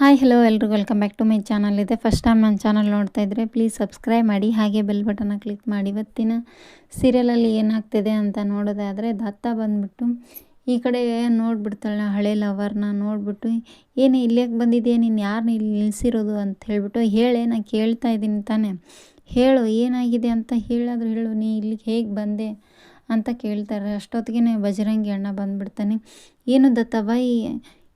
Hi hello ಎಲ್ರಿಗೂ. Welcome back to my channel ಇದೆ first time ನನ್ನ ಚಾನಲ್ ನೋಡ್ತಾ ಇದ್ದರೆ ಪ್ಲೀಸ್ ಸಬ್ಸ್ಕ್ರೈಬ್ ಮಾಡಿ, ಹಾಗೆ ಬೆಲ್ ಬಟನ್ನ ಕ್ಲಿಕ್ ಮಾಡಿ. ಇವತ್ತಿನ ಸೀರಿಯಲಲ್ಲಿ ಏನಾಗ್ತಿದೆ ಅಂತ ನೋಡೋದಾದರೆ ದತ್ತ ಬಂದುಬಿಟ್ಟು ಈ ಕಡೆ ನೋಡ್ಬಿಡ್ತಾಳೆ ಹಳೆ ಲವರ್ನ ನೋಡಿಬಿಟ್ಟು, ಏನು ಇಲ್ಲಿಗೆ ಬಂದಿದೆಯಾ? ನೀನು ಯಾರು ಇಲ್ಲಿ ನಿಲ್ಲಿಸಿರೋದು ಅಂತ ಹೇಳಿಬಿಟ್ಟು, ಹೇಳೆ ನಾನು ಕೇಳ್ತಾ ಇದ್ದೀನಿ ತಾನೆ. ಹೇಳು, ಏನಾಗಿದೆ ಅಂತ ಹೇಳಾದರೂ ಹೇಳು. ನೀ ಇಲ್ಲಿಗೆ ಹೇಗೆ ಬಂದೆ? ಅಂತ ಕೇಳ್ತಾರೆ. ಅಷ್ಟೊತ್ತಿಗೆ ಬಜರಂಗಿ ಅಣ್ಣ ಬಂದುಬಿಡ್ತಾನೆ. ಏನು ದತ್ತ ಬಾಯಿ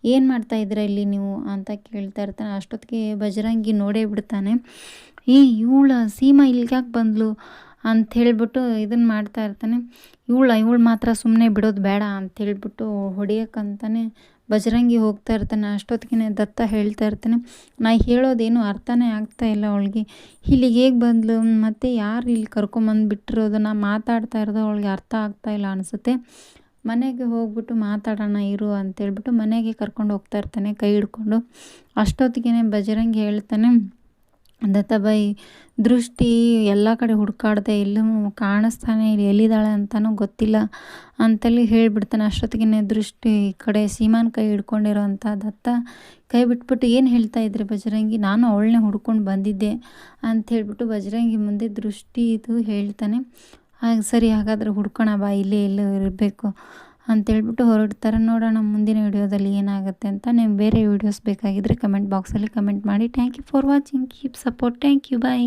ಏನು ಮಾಡ್ತಾ ಇದ್ದೀರಾ ಇಲ್ಲಿ ನೀವು ಅಂತ ಕೇಳ್ತಾ ಇರ್ತಾನೆ. ಅಷ್ಟೊತ್ತಿಗೆ ಬಜರಂಗಿ ನೋಡೇ ಬಿಡ್ತಾನೆ. ಏ, ಇವಳ ಸೀಮಾ ಇಲ್ಲಿಗೆ ಯಾಕೆ ಬಂದ್ಲು ಅಂತ ಹೇಳ್ಬಿಟ್ಟು ಇದನ್ನು ಮಾಡ್ತಾ ಇರ್ತಾನೆ. ಇವಳ, ಇವಳು ಮಾತ್ರ ಸುಮ್ಮನೆ ಬಿಡೋದು ಬೇಡ ಅಂತ ಹೇಳ್ಬಿಟ್ಟು ಹೊಡಿಯೋಕ್ಕಂತಾನೆ ಬಜರಂಗಿ ಹೋಗ್ತಾ ಇರ್ತಾನೆ. ಅಷ್ಟೊತ್ತಿಗೆ ದತ್ತ ಹೇಳ್ತಾ ಇರ್ತಾನೆ. ನಾ ಹೇಳೋದೇನು ಅರ್ಥನೇ ಆಗ್ತಾ ಇಲ್ಲ ಅವಳಿಗೆ. ಇಲ್ಲಿಗೆ ಹೇಗೆ ಬಂದ್ಲು? ಮತ್ತು ಯಾರು ಇಲ್ಲಿ ಕರ್ಕೊಂಬಂದು ಬಿಟ್ಟಿರೋದು? ನಾ ಮಾತಾಡ್ತಾ ಇರೋದು ಅವಳಿಗೆ ಅರ್ಥ ಆಗ್ತಾ ಇಲ್ಲ ಅನಿಸುತ್ತೆ. ಮನೆಗೆ ಹೋಗ್ಬಿಟ್ಟು ಮಾತಾಡೋಣ ಇರು ಅಂತೇಳ್ಬಿಟ್ಟು ಮನೆಗೆ ಕರ್ಕೊಂಡು ಹೋಗ್ತಾ ಇರ್ತಾನೆ, ಕೈ ಹಿಡ್ಕೊಂಡು. ಅಷ್ಟೊತ್ತಿಗೆ ಬಜರಂಗಿ ಹೇಳ್ತಾನೆ, ದತ್ತಾಬಾಯಿ, ದೃಷ್ಟಿ ಎಲ್ಲ ಕಡೆ ಹುಡ್ಕಾಡ್ದೆ ಎಲ್ಲೂ ಕಾಣಿಸ್ತಾನೆ ಇಲ್ಲಿ, ಎಲ್ಲಿದ್ದಾಳೆ ಅಂತಲೂ ಗೊತ್ತಿಲ್ಲ ಅಂತಲ್ಲಿ ಹೇಳಿಬಿಡ್ತಾನೆ. ಅಷ್ಟೊತ್ತಿಗೆ ದೃಷ್ಟಿ ಕಡೆ ಸೀಮಾನ್ ಕೈ ಹಿಡ್ಕೊಂಡಿರೋವಂಥ ದತ್ತ ಕೈ ಬಿಟ್ಬಿಟ್ಟು ಏನು ಹೇಳ್ತಾ ಇದ್ರಿ ಬಜರಂಗಿ? ನಾನು ಅವಳನ್ನೇ ಹುಡ್ಕೊಂಡು ಬಂದಿದ್ದೆ ಅಂತ ಹೇಳಿಬಿಟ್ಟು ಬಜರಂಗಿ ಮುಂದೆ ದೃಷ್ಟಿ ಇದು ಹೇಳ್ತಾನೆ. ಹಾಗೆ ಸರಿ, ಹಾಗಾದರೆ ಹುಡ್ಕೋಣ ಬಾ, ಇಲ್ಲೇ ಎಲ್ಲೋ ಇರಬೇಕು ಅಂತೇಳ್ಬಿಟ್ಟು ಹೊರಡ್ತಾರೆ. ನೋಡೋಣ ಮುಂದಿನ ವಿಡಿಯೋದಲ್ಲಿ ಏನಾಗುತ್ತೆ ಅಂತ ನೀವು ಬೇರೆ ವಿಡಿಯೋಸ್ ಬೇಕಾಗಿದ್ದರೆ ಕಮೆಂಟ್ ಬಾಕ್ಸಲ್ಲಿ ಕಮೆಂಟ್ ಮಾಡಿ. Thank you for watching keep support thank you bye